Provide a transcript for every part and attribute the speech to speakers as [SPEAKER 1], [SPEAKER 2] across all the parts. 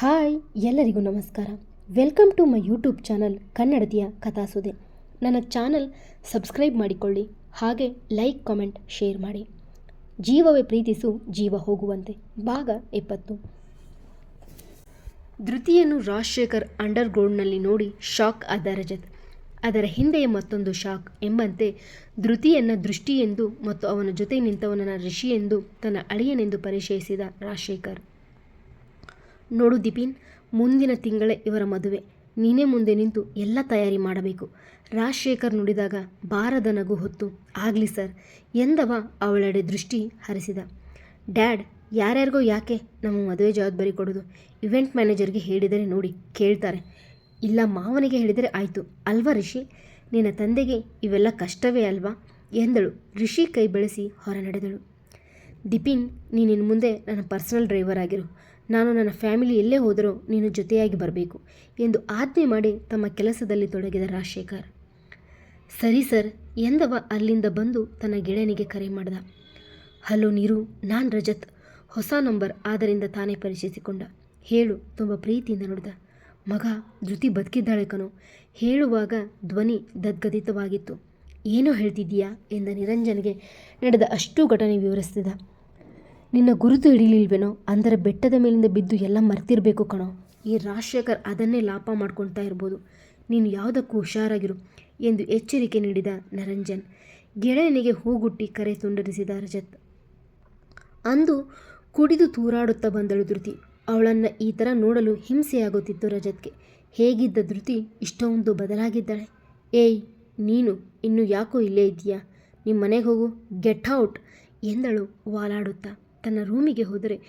[SPEAKER 1] Hi, ಎಲ್ಲರಿಗೂ ನಮಸ್ಕಾರ. Welcome to my YouTube channel ಕನ್ನಡತಿಯ ಕಥಾಸುದೆ ನನ್ನ ಚಾನಲ್ ಸಬ್ಸ್ಕ್ರೈಬ್ ಮಾಡಿಕೊಳ್ಳಿ, ಹಾಗೆ ಲೈಕ್, ಕಾಮೆಂಟ್, ಶೇರ್ ಮಾಡಿ. ಜೀವವೇ ಪ್ರೀತಿಸು, ಜೀವ ಹೋಗುವಂತೆ. ಭಾಗ ಇಪ್ಪತ್ತು ಧೃತಿಯನ್ನು ರಾಜಶೇಖರ್ ಅಂಡರ್ಗ್ರೌಂಡ್ನಲ್ಲಿ ನೋಡಿ ಶಾಕ್ ಆದ ರಜತ್. ಅದರ ಹಿಂದೆಯೇ ಮತ್ತೊಂದು ಶಾಕ್ ಎಂಬಂತೆ ಧೃತಿಯನ್ನ ದೃಷ್ಟಿ ಎಂದು ಮತ್ತು ಅವನ ಜೊತೆ ನಿಂತವನನ್ನು ಋಷಿ ಎಂದು ತನ್ನ ಅಳಿಯನೆಂದು ಪರಿಚಯಿಸಿದ ರಾಜಶೇಖರ್. ನೋಡು ದಿಪಿನ್, ಮುಂದಿನ ತಿಂಗಳೇ ಇವರ ಮದುವೆ. ನೀನೇ ಮುಂದೆ ನಿಂತು ಎಲ್ಲ ತಯಾರಿ ಮಾಡಬೇಕು. ರಾಜಶೇಖರ್ ನುಡಿದಾಗ ಬಾರದ ನಗು ಹೊತ್ತು, ಆಗಲಿ ಸರ್, ಎಂದವ ಅವಳೆಡೆ ದೃಷ್ಟಿ ಹರಿಸಿದ. ಡ್ಯಾಡ್, ಯಾರ್ಯಾರಿಗೋ ಯಾಕೆ ನಮ್ಮ ಮದುವೆ ಜವಾಬ್ದಾರಿ ಕೊಡೋದು? ಇವೆಂಟ್ ಮ್ಯಾನೇಜರ್ಗೆ ಹೇಳಿದರೆ ನೋಡಿ, ಕೇಳ್ತಾರೆ. ಇಲ್ಲ, ಮಾವನಿಗೆ ಹೇಳಿದರೆ ಆಯಿತು. ಅಲ್ವಾ ರಿಷಿ? ನಿನ್ನ ತಂದೆಗೆ ಇವೆಲ್ಲ ಕಷ್ಟವೇ ಅಲ್ವಾ? ಎಂದಳು. ರಿಷಿ ಕೈ ಬೆಳೆಸಿ ಹೊರ ನಡೆದಳು ದಿಪಿನ್, ನೀನಿನ್ನು ಮುಂದೆ ನನ್ನ ಪರ್ಸನಲ್ ಡ್ರೈವರ್ ಆಗಿರು. ನಾನು ನನ್ನ ಫ್ಯಾಮಿಲಿ ಎಲ್ಲೇ ಹೋದರೂ ನೀನು ಜೊತೆಯಾಗಿ ಬರಬೇಕು ಎಂದು ಆಜ್ಞೆ ಮಾಡಿ ತಮ್ಮ ಕೆಲಸದಲ್ಲಿ ತೊಡಗಿದ ರಾಜಶೇಖರ್. ಸರಿ ಸರ್ ಎಂದವ ಅಲ್ಲಿಂದ ಬಂದು ತನ್ನ ಗೆಳೆಯನಿಗೆ ಕರೆ ಮಾಡಿದ. ಹಲೋ ನೀರು, ನಾನು ರಜತ್. ಹೊಸ ನಂಬರ್ ಆದ್ದರಿಂದ ತಾನೇ ಪರಿಚಯಿಸಿಕೊಂಡ. ಹೇಳು, ತುಂಬ ಪ್ರೀತಿಯಿಂದ ನೋಡಿದ. ಮಗ, ಧೃತಿ ಬದುಕಿದ್ದಾಳೆ ಕಣೋ. ಹೇಳುವಾಗ ಧ್ವನಿ ದದ್ಗದಿತವಾಗಿತ್ತು. ಏನೋ ಹೇಳ್ತಿದ್ದೀಯಾ ಎಂದ ನಿರಂಜನ್ಗೆ ನಡೆದ ಅಷ್ಟೂ ಘಟನೆ ವಿವರಿಸ್ತಿದ್ದ. ನಿನ್ನ ಗುರುತು ಹಿಡಿಲಿಲ್ವೇನೋ? ಅಂದರೆ ಬೆಟ್ಟದ ಮೇಲಿಂದ ಬಿದ್ದು ಎಲ್ಲ ಮರ್ತಿರಬೇಕು ಕಣೋ. ಈ ರಾಜಶೇಖರ್ ಅದನ್ನೇ ಲಾಪ ಮಾಡ್ಕೊಳ್ತಾ ಇರ್ಬೋದು. ನೀನು ಯಾವುದಕ್ಕೂ ಹುಷಾರಾಗಿರು ಎಂದು ಎಚ್ಚರಿಕೆ ನೀಡಿದ ನರಂಜನ್. ಗೆಳೆಯನಿಗೆ ಹೂಗುಟ್ಟಿ ಕರೆ ತುಂಡರಿಸಿದ ರಜತ್. ಅಂದು ಕುಡಿದು ತೂರಾಡುತ್ತಾ ಬಂದಳು ಧೃತಿ. ಅವಳನ್ನು ಈ ಥರ ನೋಡಲು ಹಿಂಸೆಯಾಗುತ್ತಿತ್ತು ರಜತ್ಗೆ. ಹೇಗಿದ್ದ ಧೃತಿ? ಇಷ್ಟೊಂದು ಬದಲಾಗಿದ್ದಾಳೆ. ಏಯ್, ನೀನು ಇನ್ನು ಯಾಕೋ ಇಲ್ಲೇ ಇದೆಯಾ ನಿಮ್ಮ ಮನೆಗೆ ಹೋಗು. ಗೆಟ್ ಔಟ್ ಎಂದಳು ವಾಲಾಡುತ್ತಾ. ತನ್ನ ರೂಮಿಗೆ ಹೋದರೆ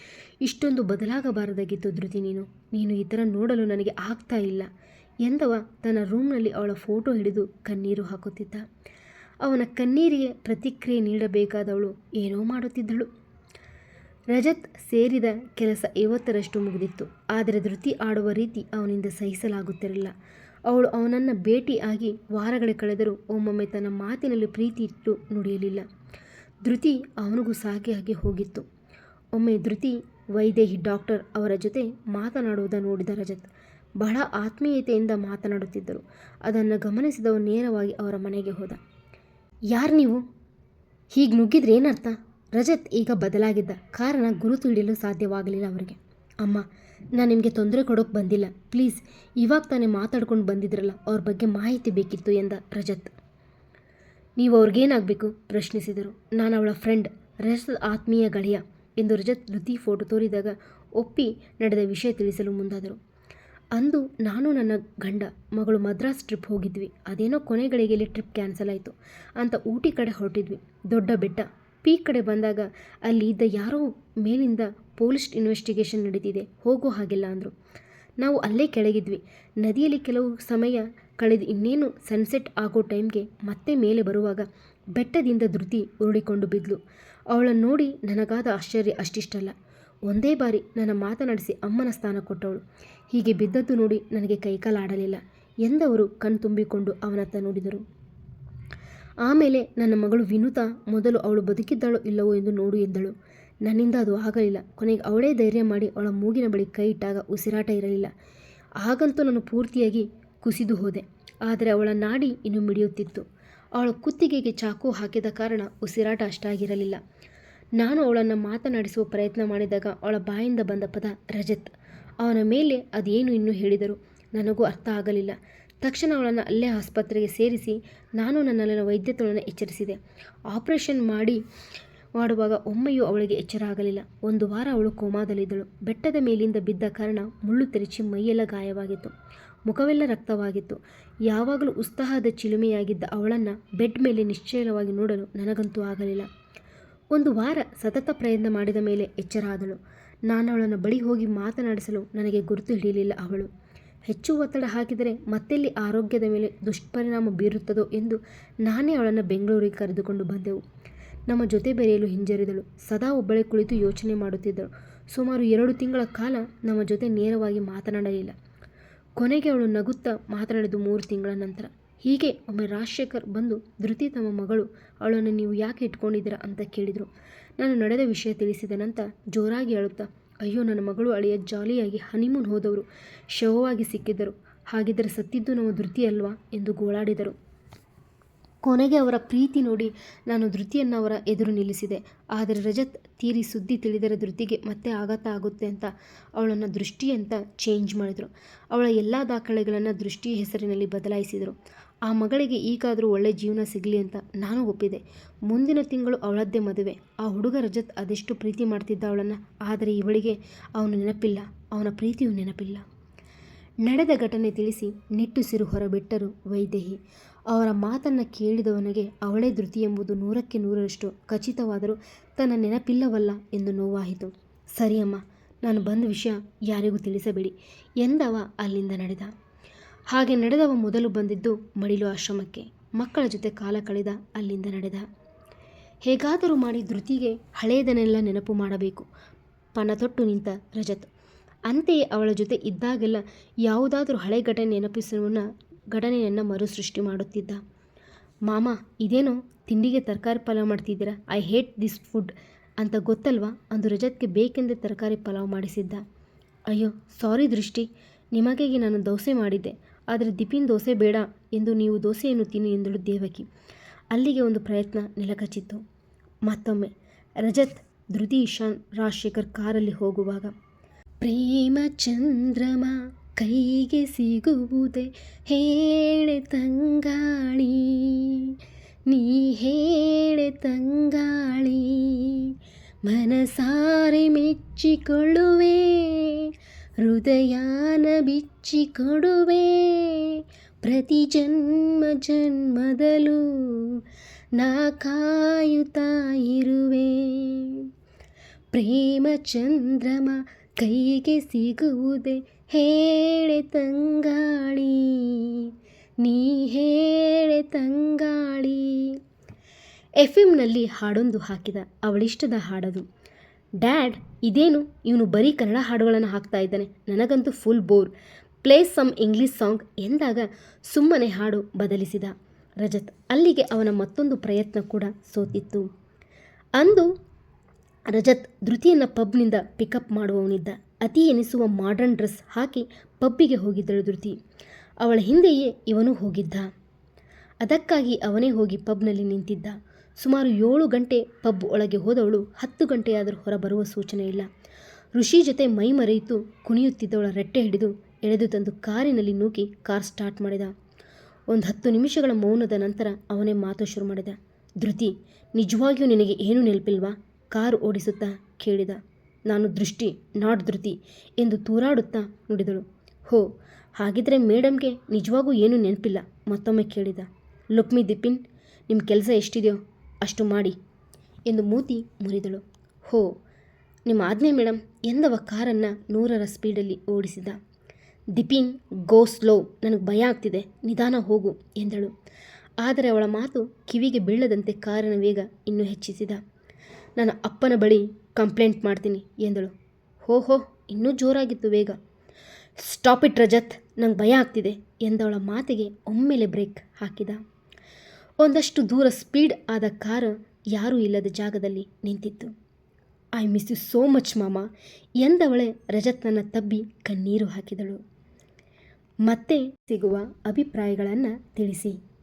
[SPEAKER 1] ಇಷ್ಟೊಂದು ಬದಲಾಗಬಾರದಾಗಿತ್ತು ಧೃತಿ ನೀನು. ನೀನು ಈ ಥರ ನೋಡಲು ನನಗೆ ಆಗ್ತಾ ಇಲ್ಲ ಎಂದವ ತನ್ನ ರೂಮ್ನಲ್ಲಿ ಅವಳ ಫೋಟೋ ಹಿಡಿದು ಕಣ್ಣೀರು ಹಾಕುತ್ತಿದ್ದ. ಅವನ ಕಣ್ಣೀರಿಗೆ ಪ್ರತಿಕ್ರಿಯೆ ನೀಡಬೇಕಾದವಳು ಏನೋ ಮಾಡುತ್ತಿದ್ದಳು. ರಜತ್ ಸೇರಿದ ಕೆಲಸ ಐವತ್ತರಷ್ಟು ಮುಗಿದಿತ್ತು. ಆದರೆ ಧೃತಿ ಆಡುವ ರೀತಿ ಅವನಿಂದ ಸಹಿಸಲಾಗುತ್ತಿರಲಿಲ್ಲ. ಅವಳು ಅವನನ್ನು ಭೇಟಿಯಾಗಿ ವಾರಗಳೇ ಕಳೆದರೂ ಒಮ್ಮೊಮ್ಮೆ ತನ್ನ ಮಾತಿನಲ್ಲಿ ಪ್ರೀತಿ ಇಟ್ಟು ನುಡಿಯಲಿಲ್ಲ. ಧೃತಿ ಅವನಿಗೂ ಸಾಗಿ ಹಾಗೆ ಹೋಗಿತ್ತು. ಒಮ್ಮೆ ಧೃತಿ, ವೈದೇಹಿ ಡಾಕ್ಟರ್ ಅವರ ಜೊತೆ ಮಾತನಾಡುವುದನ್ನು ನೋಡಿದ ರಜತ್ ಬಹಳ ಆತ್ಮೀಯತೆಯಿಂದ ಮಾತನಾಡುತ್ತಿದ್ದರು. ಅದನ್ನು ಗಮನಿಸಿದವ ನೇರವಾಗಿ ಅವರ ಮನೆಗೆ ಹೋದ. ಯಾರು ನೀವು? ಹೀಗೆ ನುಗ್ಗಿದ್ರೆ ಏನರ್ಥ? ರಜತ್ ಈಗ ಬದಲಾಗಿದ್ದ ಕಾರಣ ಗುರುತು ಹಿಡಿಯಲು ಸಾಧ್ಯವಾಗಲಿಲ್ಲ ಅವರಿಗೆ. ಅಮ್ಮ, ನಾನು ನಿಮಗೆ ತೊಂದರೆ ಕೊಡೋಕೆ ಬಂದಿಲ್ಲ. ಪ್ಲೀಸ್, ಇವಾಗ ತಾನೇ ಮಾತಾಡ್ಕೊಂಡು ಬಂದಿದ್ರಲ್ಲ, ಅವ್ರ ಬಗ್ಗೆ ಮಾಹಿತಿ ಬೇಕಿತ್ತು ಎಂದ ರಜತ್. ನೀವು ಅವ್ರಿಗೇನಾಗಬೇಕು? ಪ್ರಶ್ನಿಸಿದರು. ನಾನು ಅವಳ ಫ್ರೆಂಡ್ ರಜತ್ ಆತ್ಮೀಯ ಗೆಳೆಯ. ಎಂದು ರಜತ್ ಧೃತಿ ಫೋಟೋ ತೋರಿದಾಗ ಒಪ್ಪಿ ನಡೆದ ವಿಷಯ ತಿಳಿಸಲು ಮುಂದಾದರು. ಅಂದು ನಾನು ನನ್ನ ಗಂಡ, ಮಗಳು ಮದ್ರಾಸ್ ಟ್ರಿಪ್ ಹೋಗಿದ್ವಿ. ಅದೇನೋ ಕೊನೆಗಳಿಗೆಲ್ಲಿ ಟ್ರಿಪ್ ಕ್ಯಾನ್ಸಲ್ ಆಯಿತು ಅಂತ ಊಟಿ ಕಡೆ ಹೊರಟಿದ್ವಿ. ದೊಡ್ಡ ಬೆಟ್ಟ. ಪೀಕ್ ಕಡೆ ಬಂದಾಗ ಅಲ್ಲಿ ಇದ್ದ ಯಾರೋ ಮೇಲಿಂದ ಪೊಲೀಸ್ ಇನ್ವೆಸ್ಟಿಗೇಷನ್ ನಡೀತಿದೆ. ಹೋಗೋ ಹಾಗಿಲ್ಲ ಅಂದರು. ನಾವು ಅಲ್ಲೇ ಕೆಳಗಿದ್ವಿ. ನದಿಯಲ್ಲಿ ಕೆಲವು ಸಮಯ ಕಳೆದು ಇನ್ನೇನು ಸನ್ಸೆಟ್ ಆಗೋ ಟೈಮ್ಗೆ ಮತ್ತೆ ಮೇಲೆ ಬರುವಾಗ ಬೆಟ್ಟದಿಂದ ಧೃತಿ ಉರುಳಿಕೊಂಡು ಬಿದ್ಲು. ಅವಳನ್ನು ನೋಡಿ ನನಗಾದ ಆಶ್ಚರ್ಯ ಅಷ್ಟಿಷ್ಟಲ್ಲ. ಒಂದೇ ಬಾರಿ ನನ್ನ ಮಾತನಾಡಿಸಿ ಅಮ್ಮನ ಸ್ಥಾನ ಕೊಟ್ಟವಳು. ಹೀಗೆ ಬಿದ್ದದ್ದು ನೋಡಿ ನನಗೆ ಕೈಕಾಲಾಡಲಿಲ್ಲ. ಎಂದವರು ಕಣ್ತುಂಬಿಕೊಂಡು ಅವನತ್ತ ನೋಡಿದರು. ಆಮೇಲೆ ನನ್ನ ಮಗಳು ವಿನುತಾ ಮೊದಲು ಅವಳು ಬದುಕಿದ್ದಾಳೋ ಇಲ್ಲವೋ ಎಂದು ನೋಡು ಎಂದಳು. ನನ್ನಿಂದ ಅದು ಆಗಲಿಲ್ಲ. ಕೊನೆಗೆ ಅವಳೇ ಧೈರ್ಯ ಮಾಡಿ ಅವಳ ಮೂಗಿನ ಬಳಿ ಕೈ ಇಟ್ಟಾಗ ಉಸಿರಾಟ ಇರಲಿಲ್ಲ. ಆಗಂತೂ ನಾನು ಪೂರ್ತಿಯಾಗಿ ಕುಸಿದು ಹೋದೆ. ಆದರೆ ಅವಳ ನಾಡಿ ಇನ್ನು ಮಿಡಿಯುತ್ತಿತ್ತು. ಅವಳ ಕುತ್ತಿಗೆಗೆ ಚಾಕು ಹಾಕಿದ ಕಾರಣ ಉಸಿರಾಟ ಅಷ್ಟಾಗಿರಲಿಲ್ಲ. ನಾನು ಅವಳನ್ನು ಮಾತನಾಡಿಸುವ ಪ್ರಯತ್ನ ಮಾಡಿದಾಗ ಅವಳ ಬಾಯಿಂದ ಬಂದ ಪದ ರಜತ್. ಅವನ ಮೇಲೆ ಅದೇನು ಇನ್ನೂ ಹೇಳಿದರು ನನಗೂ ಅರ್ಥ ಆಗಲಿಲ್ಲ. ತಕ್ಷಣ ಅವಳನ್ನು ಅಲ್ಲೇ ಆಸ್ಪತ್ರೆಗೆ ಸೇರಿಸಿ ನಾನು ನನ್ನಲ್ಲಿನ ವೈದ್ಯತನನ್ನು ಎಚ್ಚರಿಸಿದೆ. ಆಪರೇಷನ್ ಮಾಡಿ ಮಾಡುವಾಗ ಒಮ್ಮೆಯೂ ಅವಳಿಗೆ ಎಚ್ಚರ ಆಗಲಿಲ್ಲ ಒಂದು ವಾರ ಅವಳು ಕೋಮಾದಲ್ಲಿದ್ದಳು. ಬೆಟ್ಟದ ಮೇಲಿಂದ ಬಿದ್ದ ಕಾರಣ ಮುಳ್ಳು ತೆರಚಿ ಮೈಯೆಲ್ಲ ಗಾಯವಾಗಿತ್ತು. ಮುಖವೆಲ್ಲ ರಕ್ತವಾಗಿತ್ತು. ಯಾವಾಗಲೂ ಉತ್ಸಾಹದ ಚಿಲುಮೆಯಾಗಿದ್ದ ಅವಳನ್ನು ಬೆಡ್ ಮೇಲೆ ನಿಶ್ಚಲವಾಗಿ ನೋಡಲು ನನಗಂತೂ ಆಗಲಿಲ್ಲ. ಒಂದು ವಾರ ಸತತ ಪ್ರಯತ್ನ ಮಾಡಿದ ಮೇಲೆ ಎಚ್ಚರ ಆದಳು ನಾನು ಅವಳನ್ನು ಬಳಿ ಹೋಗಿ ಮಾತನಾಡಿಸಲು ನನಗೆ ಗುರುತು ಹಿಡಿಯಲಿಲ್ಲ ಅವಳು. ಹೆಚ್ಚು ಒತ್ತಡ ಹಾಕಿದರೆ ಮತ್ತೆಲ್ಲಿ ಆರೋಗ್ಯದ ಮೇಲೆ ದುಷ್ಪರಿಣಾಮ ಬೀರುತ್ತದೋ ಎಂದು ನಾನೇ ಅವಳನ್ನು ಬೆಂಗಳೂರಿಗೆ ಕರೆದುಕೊಂಡು ಬಂದೆವು. ನಮ್ಮ ಜೊತೆ ಬೆರೆಯಲು ಹಿಂಜರಿದಳು. ಸದಾ ಒಬ್ಬಳೇ ಕುಳಿತು ಯೋಚನೆ ಮಾಡುತ್ತಿದ್ದಳು. ಸುಮಾರು ಎರಡು ತಿಂಗಳ ಕಾಲ ನಮ್ಮ ಜೊತೆ ನೇರವಾಗಿ ಮಾತನಾಡಲಿಲ್ಲ. ಕೊನೆಗೆ ಅವಳು ನಗುತ್ತಾ ಮಾತನಾಡಿದ್ದು ಮೂರು ತಿಂಗಳ ನಂತರ. ಹೀಗೆ ಒಮ್ಮೆ ರಾಜಶೇಖರ್ ಬಂದು, ಧೃತಿ ತಮ್ಮ ಮಗಳು, ಅವಳನ್ನು ನೀವು ಯಾಕೆ ಇಟ್ಕೊಂಡಿದ್ದೀರಾ? ಅಂತ ಕೇಳಿದರು. ನಾನು ನಡೆದ ವಿಷಯ ತಿಳಿಸಿದ ನಂತರ ಜೋರಾಗಿ ಅಳುತ್ತಾ, ಅಯ್ಯೋ, ನನ್ನ ಮಗಳು ಅಳಿಯ ಜಾಲಿಯಾಗಿ ಹನಿಮೂನ್ ಹೋದವರು, ಶವವಾಗಿ ಸಿಕ್ಕಿದ್ದರು. ಹಾಗಿದ್ದರೆ ಸತ್ತಿದ್ದು ನಮ್ಮ ಧೃತಿ ಅಲ್ವಾ? ಎಂದು ಗೋಳಾಡಿದರು. ಕೊನೆಗೆ ಅವರ ಪ್ರೀತಿ ನೋಡಿ ನಾನು ಧೃತಿಯನ್ನು ಅವರ ಎದುರು ನಿಲ್ಲಿಸಿದೆ. ಆದರೆ ರಜತ್ ತೀರಿ ಸುದ್ದಿ ತಿಳಿದರೆ ಧೃತಿಗೆ ಮತ್ತೆ ಆಘಾತ ಆಗುತ್ತೆ ಅಂತ ಅವಳನ್ನು ದೃಷ್ಟಿ ಅಂತ ಚೇಂಜ್ ಮಾಡಿದರು. ಅವಳ ಎಲ್ಲ ದಾಖಲೆಗಳನ್ನು ದೃಷ್ಟಿ ಹೆಸರಿನಲ್ಲಿ ಬದಲಾಯಿಸಿದರು. ಆ ಮಗಳಿಗೆ ಈಗಾದರೂ ಒಳ್ಳೆ ಜೀವನ ಸಿಗಲಿ ಅಂತ ನಾನು ಒಪ್ಪಿದೆ. ಮುಂದಿನ ತಿಂಗಳು ಅವಳದ್ದೇ ಮದುವೆ. ಆ ಹುಡುಗ ರಜತ್ ಅದೆಷ್ಟು ಪ್ರೀತಿ ಮಾಡ್ತಿದ್ದ ಅವಳನ್ನು, ಆದರೆ ಇವಳಿಗೆ ಅವನು ನೆನಪಿಲ್ಲ. ಅವನ ಪ್ರೀತಿಯೂ ನೆನಪಿಲ್ಲ. ನಡೆದ ಘಟನೆ ತಿಳಿಸಿ ನಿಟ್ಟುಸಿರು ಹೊರಬಿಟ್ಟರು ವೈದೇಹಿ. ಅವರ ಮಾತನ್ನು ಕೇಳಿದವನಿಗೆ ಅವಳೇ ಧೃತಿ ಎಂಬುದು ನೂರಕ್ಕೆ ನೂರರಷ್ಟು ಖಚಿತವಾದರೂ ತನ್ನ ನೆನಪಿಲ್ಲವಲ್ಲ ಎಂದು ನೋವಾಯಿತು. ಸರಿಯಮ್ಮ ನಾನು ಬಂದ ವಿಷಯ ಯಾರಿಗೂ ತಿಳಿಸಬೇಡಿ ಎಂದವ ಅಲ್ಲಿಂದ ನಡೆದ. ಹಾಗೆ ನಡೆದವ ಮೊದಲು ಬಂದಿದ್ದು ಮಡಿಲು ಆಶ್ರಮಕ್ಕೆ. ಮಕ್ಕಳ ಜೊತೆ ಕಾಲ ಕಳೆದ ಅಲ್ಲಿಂದ ನಡೆದ. ಹೇಗಾದರೂ ಮಾಡಿ ಧೃತಿಗೆ ಹಳೆಯದನ್ನೆಲ್ಲ ನೆನಪು ಮಾಡಬೇಕು. ಪಣ ತೊಟ್ಟು ನಿಂತ ರಜತ್. ಅಂತೆಯೇ ಅವಳ ಜೊತೆ ಇದ್ದಾಗೆಲ್ಲ ಯಾವುದಾದರೂ ಹಳೆ ಘಟನೆ ನೆನಪಿಸುವನ್ನ ಘಟನೆಯನ್ನು ಮರುಸೃಷ್ಟಿ ಮಾಡುತ್ತಿದ್ದ. ಮಾಮ, ಇದೇನೋ ತಿಂಡಿಗೆ ತರಕಾರಿ ಪಲಾವ್ ಮಾಡ್ತಿದ್ದೀರಾ? ಐ ಹೇಟ್ ದಿಸ್ ಫುಡ್ ಅಂತ ಗೊತ್ತಲ್ವಾ? ಅಂದು ರಜತ್ಗೆ ಬೇಕೆಂದೇ ತರಕಾರಿ ಪಲಾವ್ ಮಾಡಿಸಿದ್ದ. ಅಯ್ಯೋ, ಸಾರಿ ದೃಷ್ಟಿ. ನಿಮಗಾಗಿ ನಾನು ದೋಸೆ ಮಾಡಿದ್ದೆ. ಆದರೆ ದಿಪಿನ್ ದೋಸೆ ಬೇಡ ಎಂದು ನೀವು ದೋಸೆಯನ್ನು ತಿನ್ನು ಎಂದಳು ದೇವಕಿ. ಅಲ್ಲಿಗೆ ಒಂದು ಪ್ರಯತ್ನ ನೆಲಕಚ್ಚಿತ್ತು. ಮತ್ತೊಮ್ಮೆ ರಜತ್, ಧೃತಿ, ಇಶಾನ್, ರಾಜಶೇಖರ್ ಕಾರಲ್ಲಿ ಹೋಗುವಾಗ, ಪ್ರೇಮ ಚಂದ್ರಮ ಕೈಗೆ ಸಿಗುವುದೇ ಹೇಳೆ ತಂಗಾಳಿ. ನೀ ಹೇಳೆ ತಂಗಾಳಿ. ಮನಸಾರೆ ಮೆಚ್ಚಿಕೊಳ್ಳುವೆ. ಹೃದಯಾನ ಬಿಚ್ಚಿಕೊಡುವೆ. ಪ್ರತಿ ಜನ್ಮ ಜನ್ಮದಲ್ಲೂ ನಾ ಕಾಯುತ್ತಾ ಇರುವೆ. ಪ್ರೇಮ ಚಂದ್ರಮ ಕೈಗೆ ಸಿಗುವುದೇ ಹೇಳೆ ತಂಗಾಳಿ, ನೀ ಹೇಳೆ ತಂಗಾಳಿ. ಎಫ್ ಎಮ್ನಲ್ಲಿ ಹಾಡೊಂದು ಹಾಕಿದ ಅವಳಿಷ್ಟದ ಹಾಡದು. ಡ್ಯಾಡ್, ಇದೇನು? ಇವನು ಬರೀ ಕನ್ನಡ ಹಾಡುಗಳನ್ನು ಹಾಕ್ತಾ ಇದ್ದಾನೆ. ನನಗಂತೂ full bore. Play some English song ಎಂದಾಗ ಸುಮ್ಮನೆ ಹಾಡು ಬದಲಿಸಿದ. ರಜತ್ ಅಲ್ಲಿಗೆ ಅವನ ಮತ್ತೊಂದು ಪ್ರಯತ್ನ ಕೂಡ ಸೋತಿತ್ತು. ಅಂದು ರಜತ್ ಧೃತಿಯನ್ನು ಪಬ್ನಿಂದ ಪಿಕಪ್ ಮಾಡುವವನಿದ್ದ. ಅತಿ ಎನಿಸುವ ಮಾಡರ್ನ್ ಡ್ರೆಸ್ ಹಾಕಿ ಪಬ್ಬಿಗೆ ಹೋಗಿದ್ದಳು ಧೃತಿ. ಅವಳ ಹಿಂದೆಯೇ ಇವನು ಹೋಗಿದ್ದ. ಅದಕ್ಕಾಗಿ ಅವನೇ ಹೋಗಿ ಪಬ್ನಲ್ಲಿ ನಿಂತಿದ್ದ. ಸುಮಾರು ಏಳು ಗಂಟೆ ಪಬ್ ಒಳಗೆ ಹೋದವಳು ಹತ್ತು ಗಂಟೆಯಾದರೂ ಹೊರಬರುವ ಸೂಚನೆ ಇಲ್ಲ. ಋಷಿ ಜೊತೆ ಮೈ ಮರೆಯಿತು, ಕುಣಿಯುತ್ತಿದ್ದವಳ ರೆಟ್ಟೆ ಹಿಡಿದು ಎಳೆದು ತಂದು ಕಾರಿನಲ್ಲಿ ನೂಕಿ ಕಾರ್ ಸ್ಟಾರ್ಟ್ ಮಾಡಿದ. ಒಂದು ಹತ್ತು ನಿಮಿಷಗಳ ಮೌನದ ನಂತರ ಅವನೇ ಮಾತು ಶುರು ಮಾಡಿದ. ಧೃತಿ, ನಿಜವಾಗಿಯೂ ನಿನಗೆ ಏನೂ ನೆನಪಿಲ್ವಾ? ಕಾರು ಓಡಿಸುತ್ತಾ ಕೇಳಿದ. ನಾನು ದೃಷ್ಟಿ ನಾಟ್ ಧೃತಿ ಎಂದು ತೂರಾಡುತ್ತಾ ನುಡಿದಳು. ಹೋ, ಹಾಗಿದ್ರೆ ಮೇಡಮ್ಗೆ ನಿಜವಾಗೂ ಏನೂ ನೆನಪಿಲ್ಲ ಮತ್ತೊಮ್ಮೆ ಕೇಳಿದ. ಲುಕ್ಮಿ ದಿಪಿನ್ ನಿಮ್ಮ ಕೆಲಸ ಎಷ್ಟಿದೆಯೋ ಅಷ್ಟು ಮಾಡಿ ಎಂದು ಮೂತಿ ಮುರಿದಳು. ಹೋ ನಿಮ್ಮ ಆಜ್ಞೆ ಮೇಡಮ್, ಎಂದವ ಕಾರನ್ನು ನೂರರ ಸ್ಪೀಡಲ್ಲಿ ಓಡಿಸಿದ. ದಿಪಿನ್ ಗೋ ಸ್ಲೋ, ನನಗೆ ಭಯ ಆಗ್ತಿದೆ, ನಿಧಾನ ಹೋಗು ಎಂದಳು. ಆದರೆ ಅವಳ ಮಾತು ಕಿವಿಗೆ ಬೀಳದಂತೆ ಕಾರಿನ ವೇಗ ಇನ್ನೂ ಹೆಚ್ಚಿಸಿದ. ನನ್ನ ಅಪ್ಪನ ಬಳಿ ಕಂಪ್ಲೇಂಟ್ ಮಾಡ್ತೀನಿ ಎಂದಳು. ಹೋ ಹೋ, ಇನ್ನೂ ಜೋರಾಗಿತ್ತು ವೇಗ ಸ್ಟಾಪ್ ಇಟ್ ರಜತ್, ನಂಗೆ ಭಯ ಆಗ್ತಿದೆ ಎಂದವಳ ಮಾತಿಗೆ ಒಮ್ಮೆಲೆ ಬ್ರೇಕ್ ಹಾಕಿದ. ಒಂದಷ್ಟು ದೂರ ಸ್ಪೀಡ್ ಆದ ಕಾರು ಯಾರೂ ಇಲ್ಲದ ಜಾಗದಲ್ಲಿ ನಿಂತಿತ್ತು. I miss you so much ಮಾಮ ಎಂದವಳೆ ರಜತ್ನನ್ನು ತಬ್ಬಿ ಕಣ್ಣೀರು ಹಾಕಿದಳು. ಮತ್ತೆ ಸಿಗುವ ಅಭಿಪ್ರಾಯಗಳನ್ನು ತಿಳಿಸಿ.